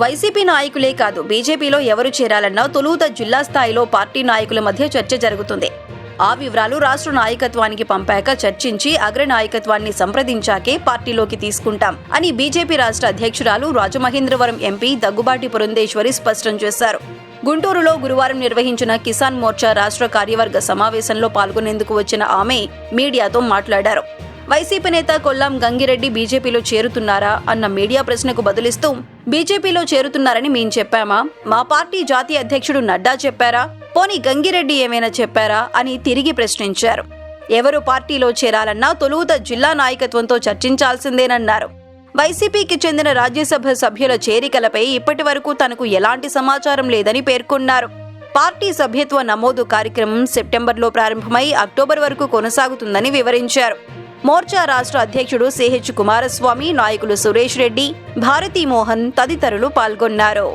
YCP నాయకులే కాదు బీజేపీలో ఎవరు చేరాలన్నా తొలుత జిల్లా స్థాయిలో పార్టీ నాయకుల మధ్య చర్చ జరుగుతుంది. ఆ వివరాలు రాష్ట్ర నాయకత్వానికి పంపాక చర్చించి అగ్ర నాయకత్వాన్ని సంప్రదించాకే పార్టీలోకి తీసుకుంటాం అని బీజేపీ రాష్ట్ర అధ్యక్షురాలు రాజమహేంద్రవరం ఎంపీ దగ్గుబాటి పురంధేశ్వరి స్పష్టం చేశారు. గుంటూరులో గురువారం నిర్వహించిన కిసాన్ మోర్చా రాష్ట్ర కార్యవర్గ సమావేశంలో పాల్గొనేందుకు వచ్చిన ఆమె మీడియాతో మాట్లాడారు. వైసీపీ నేత కొల్లాం గంగిరెడ్డి బీజేపీలో చేరుతున్నారా అన్న మీడియా ప్రశ్నకు బదులిస్తూ బీజేపీలో చేరుతున్నారని మేం చెప్పామా? మా పార్టీ జాతీయ అధ్యక్షుడు నడ్డా చెప్పారా? పోనీ గంగిరెడ్డి ఏమైనా చెప్పారా? అని తిరిగి ప్రశ్నించారు. ఎవరు పార్టీలో చేరాలన్నా తొలుత జిల్లా నాయకత్వంతో చర్చించాల్సిందేనన్నారు. వైసీపీకి చెందిన రాజ్యసభ సభ్యుల చేరికలపై ఇప్పటి వరకు తనకు ఎలాంటి సమాచారం లేదని పేర్కొన్నారు. పార్టీ సభ్యత్వ నమోదు కార్యక్రమం సెప్టెంబర్లో ప్రారంభమై అక్టోబర్ వరకు కొనసాగుతుందని వివరించారు. మోర్చా రాష్ట్ర అధ్యక్షుడు సిహెచ్ కుమారస్వామి నాయకులు సురేష్ రెడ్డి భారతీ మోహన్ తదితరులు పాల్గొన్నారు.